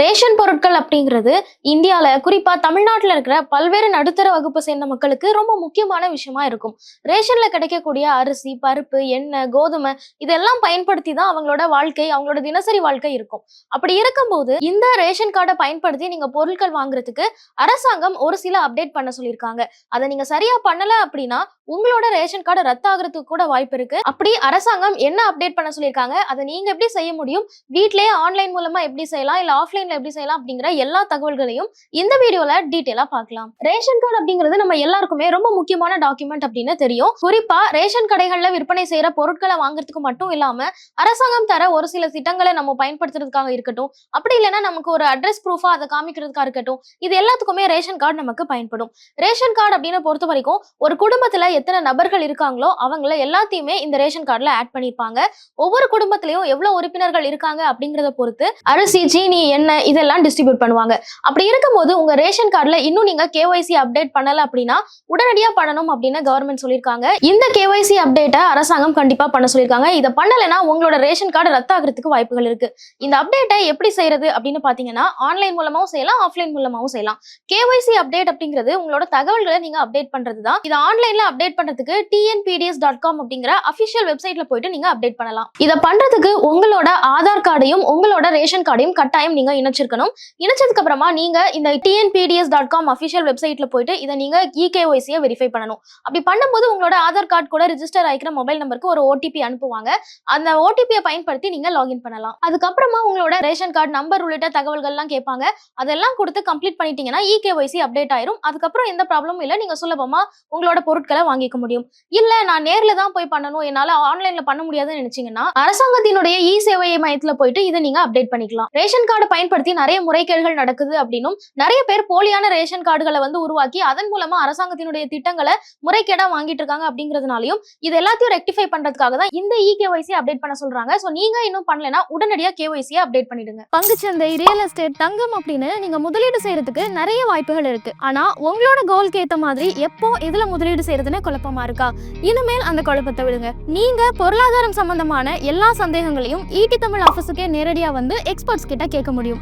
Ration பொருட்கள் அப்படிங்கிறது இந்தியாவில் குறிப்பாக தமிழ்நாட்டில் இருக்கிற பல்வேறு நடுத்தர வகுப்பு சேர்ந்த மக்களுக்கு ரொம்ப முக்கியமான விஷயமா இருக்கும். ரேஷன்ல கிடைக்கக்கூடிய அரிசி பருப்பு எண்ணெய் கோதுமை இதெல்லாம் பயன்படுத்தி தான் அவங்களோட வாழ்க்கை அவங்களோட தினசரி வாழ்க்கை இருக்கும். அப்படி இருக்கும்போது இந்த ரேஷன் கார்டை பயன்படுத்தி நீங்க பொருட்கள் வாங்குறதுக்கு அரசாங்கம் ஒரு சில அப்டேட் பண்ண சொல்லியிருக்காங்க. அதை நீங்க சரியா பண்ணல அப்படின்னா உங்களோட ரேஷன் கார்டு ரத்து ஆகுறதுக்கு கூட வாய்ப்பு இருக்கு. அப்படி அரசாங்கம் என்ன அப்டேட் பண்ண சொல்லியிருக்காங்க? அதை நீங்க எப்படி செய்ய முடியும்? வீட்லயே ஆன்லைன் மூலமா எப்படி செய்யலாம்? இல்ல ஆன்லைன்ல எப்படி செய்யலாம் அப்படிங்கிற எல்லா தகவல்களையும் இந்த வீடியோல டீட்டெயிலா பார்க்கலாம். ரேஷன் கார்டு அப்படிங்கிறது நம்ம எல்லாருக்குமே ரொம்ப முக்கியமான டாக்குமெண்ட் அப்படின்னு தெரியும். குறிப்பா ரேஷன் கடைகள்ல விற்பனை செய்யற பொருட்களை வாங்குறதுக்கு மட்டும் இல்லாம அரசாங்கம் தர ஒரு சில திட்டங்களை நம்ம பயன்படுத்துறதுக்காக இருக்கட்டும் அப்படி இல்லைன்னா நமக்கு ஒரு அட்ரஸ் ப்ரூஃபா அதை காமிக்கிறதுக்காக இருக்கட்டும் இது எல்லாத்துக்குமே ரேஷன் கார்டு நமக்கு பயன்படும். ரேஷன் கார்டு அப்படின்னு பொறுத்த வரைக்கும் ஒரு குடும்பத்துல எத்தனை நபர்கள் இருக்காங்களோ அவங்கள எல்லாத்தையுமே இந்த ரேஷன் கார்டுல ஆட் பண்ணிருப்பாங்க. ஒவ்வொரு குடும்பத்திலயும் எவ்வளவு உறுப்பினர்கள் இருக்காங்க அப்படிங்கறத பொறுத்து அரிசி சீனி எண்ணெய் இதெல்லாம் டிஸ்ட்ரிபியூட் பண்ணுவாங்க. அப்படி இருக்கும்போது உங்க ரேஷன் கார்டுல இன்னும் நீங்க கேஒய்சி அப்டேட் பண்ணல அப்படின்னா உடனடியா பண்ணணும் அப்படின்னு கவர்மெண்ட் சொல்லியிருக்காங்க. இந்த கேஒய்சி அப்டேட்டை அரசாங்கம் கண்டிப்பா பண்ண சொல்லியிருக்காங்க. இதை பண்ணலைன்னா உங்களோட ரேஷன் கார்டு ரத்தாகிறதுக்கு வாய்ப்புகள் இருக்கு. இந்த அப்டேட்டை எப்படி செய்யறது அப்படின்னு பாத்தீங்கன்னா ஆன்லைன் மூலமாவும் செய்யலாம் ஆஃப்லைன் மூலமாவும் செய்யலாம். கேஒய்சி அப்டேட் அப்படிங்கிறது உங்களோட தகவல்களை நீங்க அப்டேட் பண்றது தான் இது ஆன்லைன்ல அப்டேட் பண்றதுக்கு டிஎன்பிடிஎஸ் டாட் காம் அப்படிங்கிற அபிஷியல் வெப்சைட்ல போயிட்டு நீங்க அப்டேட் பண்ணலாம். இதை பண்றதுக்கு உங்களோட ஆதார் கார்டையும் உங்களோட ரேஷன் கார்டையும் கட்டாயம் நீங்க இணைச்சிருக்கணும். இணைச்சதுக்கு அப்புறமா நீங்க இந்த டிஎன்பிடிஎஸ் டாட் காம் அபிஷியல் வெப்சைட்ல போயிட்டு இதை நீங்க இகேஒய்சியை வெரிஃபை பண்ணணும். அப்படி பண்ணும்போது உங்களோட ஆதார் கார்டு கூட ரிஜிஸ்டர் ஆகிக்கிற மொபைல் நம்பருக்கு ஒரு ஓடிபி அனுப்புவாங்க. அந்த ஓடிபியை பயன்படுத்தி நீங்க லாகின் பண்ணலாம். அதுக்கப்புறமா உங்களோட ரேஷன் கார்டு நம்பர் உள்ளிட்ட தகவல்கள்லாம் கேட்பாங்க. அதெல்லாம் கொடுத்து கம்ப்ளீட் பண்ணிட்டீங்கன்னா இகேஒய்சி அப்டேட் ஆயிரும். அதுக்கப்புறம் எந்த ப்ராப்ளமும் இல்லை நீங்க சுலபமா உங்களோட பொருட்களை வாங்கிக்க முடியும். இல்ல நான் நேர்ல தான் போய் பண்ணணும். என்னால ஆன்லைன்ல பண்ண முடியாதுன்னு நினைச்சீங்கன்னா அரசாங்கத்தினுடைய இ சேவை மையத்துல போயிட்டு இதை நீங்க அப்டேட் பண்ணிக்கலாம். ரேஷன் கார்டு பயன்படுத்தி நிறைய முறைகேடுகள் நடக்குது அப்படின்னும் நிறைய பேர் போலியான ரேஷன் கார்டுகளை வந்து உருவாக்கி அதன் மூலமா அரசாங்கத்தினுடைய திட்டங்களை முறைகேடா வாங்கிட்டு இருக்காங்க அப்படிங்கிறதுனாலையும் இது எல்லாத்தையும் ரெக்டிஃபை பண்றதுக்காக தான் இந்த இ கேஒய்சி அப்டேட் பண்ண சொல்றாங்க. சோ நீங்க இன்னும் பண்ணலனா உடனடியா கேஒய்சியை அப்டேட் பண்ணிடுங்க. பங்குச்சந்தை ரியல் எஸ்டேட் தங்கம் அப்படின்னு நீங்க முதலீடு செய்யறதுக்கு நிறைய வாய்ப்புகள் இருக்கு. ஆனா உங்களோட கோல்க்கு ஏத்த மாதிரி எப்போ எதுல முதலீடு செய்யறதுன்னு குழப்பமா இருக்கா? இனிமேல் அந்த குழப்பத்தை விடுங்க. நீங்க பொருளாதாரம் சம்பந்தமான எல்லா சந்தேகங்களையும் ஈட்டி தமிழ் ஆஃபீஸுக்கே நேரடியா வந்து எக்ஸ்பர்ட்ஸ் கிட்ட கேட்க முடியும்.